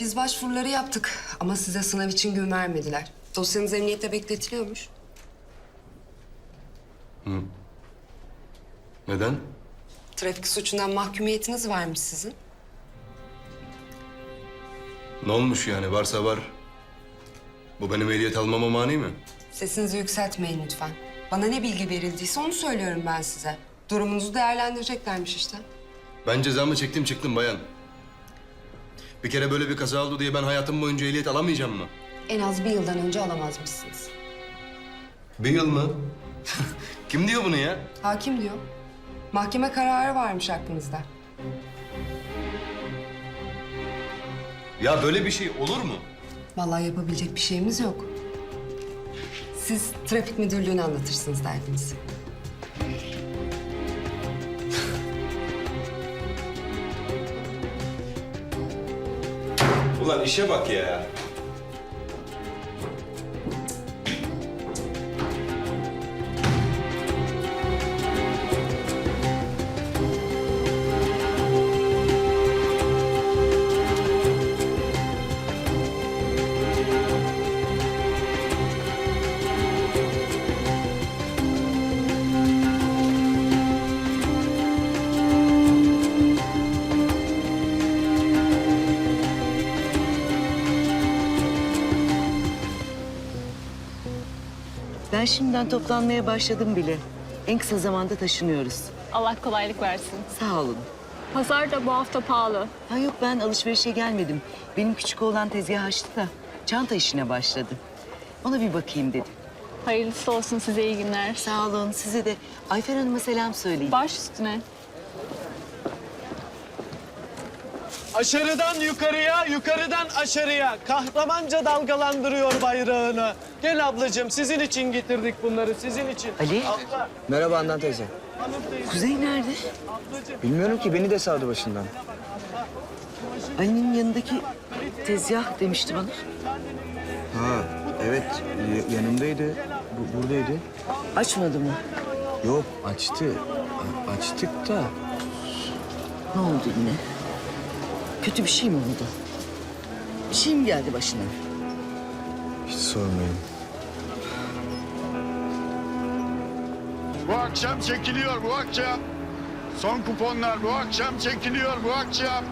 Biz başvuruları yaptık ama size sınav için gün vermediler. Dosyanız emniyette bekletiliyormuş. Neden? Trafik suçundan mahkumiyetiniz varmış sizin. Ne olmuş yani? Varsa var. Bu benim ehliyet almama mani mi? Sesinizi yükseltmeyin lütfen. Bana ne bilgi verildiyse onu söylüyorum ben size. Durumunuzu değerlendireceklermiş işte. Ben cezamı çektim çıktım bayan. Bir kere böyle bir kaza oldu diye ben hayatım boyunca ehliyet alamayacağım mı? En az bir yıldan önce alamazmışsınız. Bir yıl mı? Kim diyor bunu ya? Hakim diyor. Mahkeme kararı varmış hakkınızda. Ya böyle bir şey olur mu? Vallahi yapabilecek bir şeyimiz yok. Siz trafik müdürlüğüne anlatırsınız derdinizi. Ulan işe bak ya. Ben şimdiden toplanmaya başladım bile. En kısa zamanda taşınıyoruz. Allah kolaylık versin. Sağ olun. Pazar da bu hafta pahalı. Ha yok ben alışverişe gelmedim. Benim küçük oğlan tezgah açtı da çanta işine başladı. Ona bir bakayım dedim. Hayırlısı olsun size iyi günler. Sağ olun size de Ayfer Hanım'a selam söyleyin. Baş üstüne. Aşırıdan yukarıya, yukarıdan aşağıya kahramanca dalgalandırıyor bayrağını. Gel ablacığım sizin için getirdik bunları sizin için. Ali, Abla, Merhaba Handan teyze. Kuzey nerede? Bilmiyorum ki beni de savdı başından. Ali'nin yanındaki tezgah demişti bana. Ha evet yanımdaydı. Bu, buradaydı. Açmadı mı? Yok açtı. A- açtık da. Ne oldu yine? Kötü bir şey mi oldu? Bir şey mi geldi başına? Hiç sormayın. Bu akşam çekiliyor bu akşam. Son kuponlar bu akşam çekiliyor bu akşam.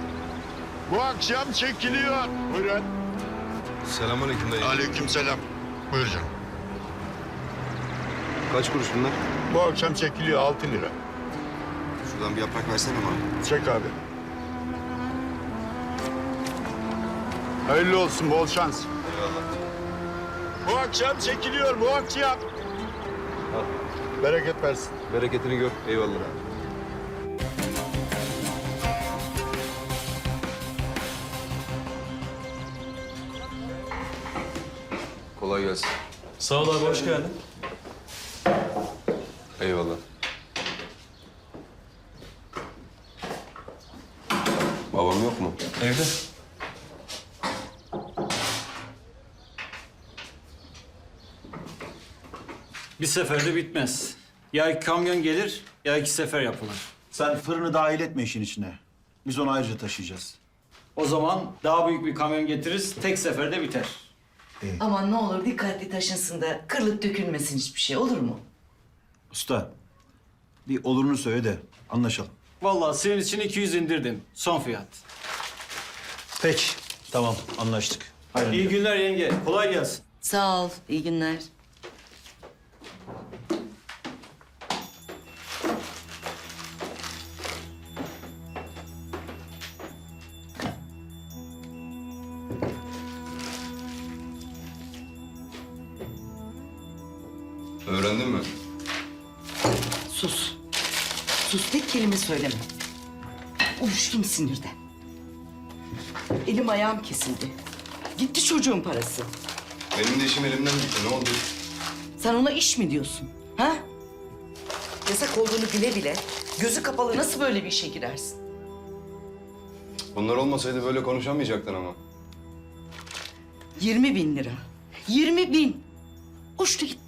Bu akşam çekiliyor. Buyurun. Selamünaleyküm dayı. Aleykümselam. Buyur canım. Kaç kuruş bunlar? Bu akşam çekiliyor 6 lira. Şuradan bir yaprak versene bana. Çek abi. Hayırlı olsun bol şans. Bu akşam çekiliyor bu akşam. Bereket versin. Bereketini gör. Eyvallah. Kolay gelsin. Sağ ol abi hoş geldin. Eyvallah. Babam yok mu? Evde. Bir seferde bitmez. Ya iki kamyon gelir ya iki sefer yapılır. Sen fırını dahil etme işin içine. Biz onu ayrıca taşıyacağız. O zaman daha büyük bir kamyon getiririz, tek seferde biter. Aman ne olur dikkatli taşınsın da kırılıp dökülmesin hiçbir şey olur mu? Usta, bir olurunu söyle de anlaşalım. Vallahi senin için 200 indirdim. Son fiyat. Peki, tamam anlaştık. Hayırlı İyi günler yenge. Kolay gelsin. Sağ ol, iyi günler. Öğrendin mi? Sus. Sus tek kelime söyleme. Uyuştum sinirden. Elim ayağım kesildi. Gitti çocuğun parası. Benim de işim elimden gitti. Ne oldu? Sen ona iş mi diyorsun? Ha? Yasak olduğunu bile bile gözü kapalı nasıl böyle bir işe girersin? Bunlar olmasaydı böyle konuşamayacaktın ama. 20 bin lira. 20 bin. Uçtu gitti.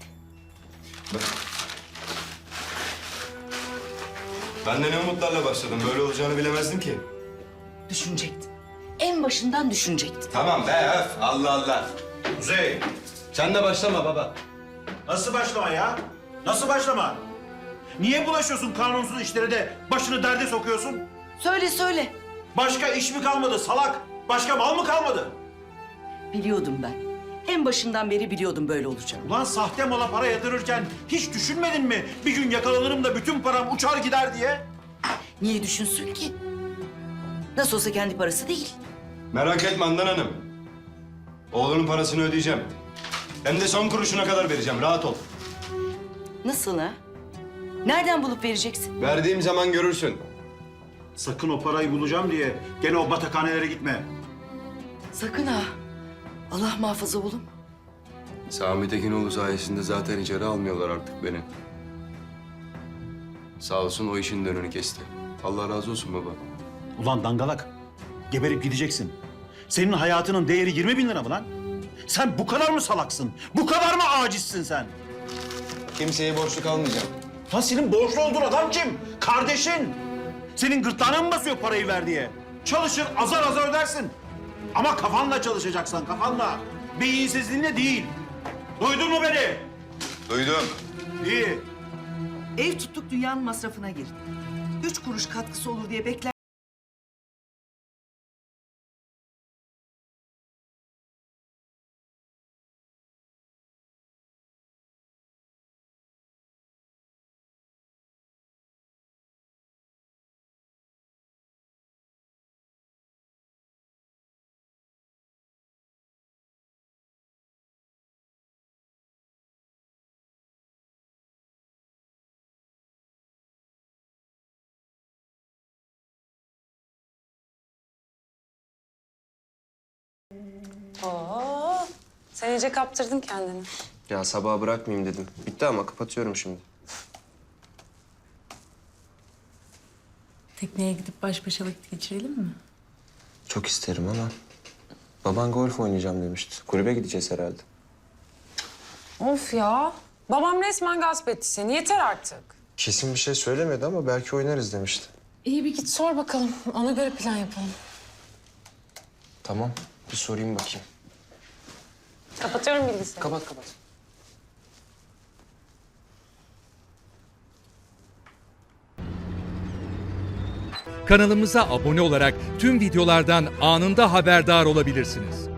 Ben de ne umutlarla başladım. Böyle olacağını bilemezdim ki. Düşünecektin. en başından düşünecektin. Tamam be öf. Allah Allah. Kuzey, Sen de başlama baba. nasıl başlama ya? Nasıl başlama? Niye bulaşıyorsun kanunsuz işlere de başını derde sokuyorsun? Söyle söyle. Başka iş mi kalmadı salak? Başka mal mı kalmadı? Biliyordum ben. En başından beri biliyordum böyle olacağını. Ulan sahte mala para yatırırken hiç düşünmedin mi? Bir gün yakalanırım da bütün param uçar gider diye. Niye düşünsün ki? Nasıl olsa kendi parası değil. Merak etme Handan Hanım. Oğlunun parasını ödeyeceğim. Hem de son kuruşuna kadar vereceğim. Rahat ol. Nasıl ha? Nereden bulup vereceksin? Verdiğim zaman görürsün. Sakın o parayı bulacağım diye gene o batakhanelere gitme. Sakın ha. Allah muhafaza oğlum. Sami Tekinoğlu sayesinde zaten içeri almıyorlar artık beni. Sağ olsun o işin de önünü kesti. Allah razı olsun baba. Ulan dangalak, geberip gideceksin. Senin hayatının değeri 20 bin lira mı lan? Sen bu kadar mı salaksın? Bu kadar mı acizsin sen? Kimseye borçlu kalmayacağım. Lan senin borçlu olduğun adam kim? Kardeşin. Senin gırtlağına mı basıyor parayı ver diye? Çalışır azar azar ödersin. Ama kafanla çalışacaksan kafanla. Beyinsizliğinle değil. Duydun mu beni? Duydum. İyi. Ev tuttuk dünyanın masrafına girdi. Üç kuruş katkısı olur diye bekler. Oo, sen iyice kaptırdın kendini. Ya sabaha bırakmayayım dedim. Bitti ama kapatıyorum şimdi. Tekneye gidip baş başa vakit geçirelim mi? Çok isterim ama baban golf oynayacağım demişti. Kulübe gideceğiz herhalde. Of ya. Babam resmen gasp etti seni. Yeter artık. Kesin bir şey söylemedi ama belki oynarız demişti. İyi bir git sor bakalım. Ona göre plan yapalım. Tamam, bir sorayım bakayım. Kapatıyorum bilgisayarı. Kapat kapat. Kanalımıza abone olarak tüm videolardan anında haberdar olabilirsiniz.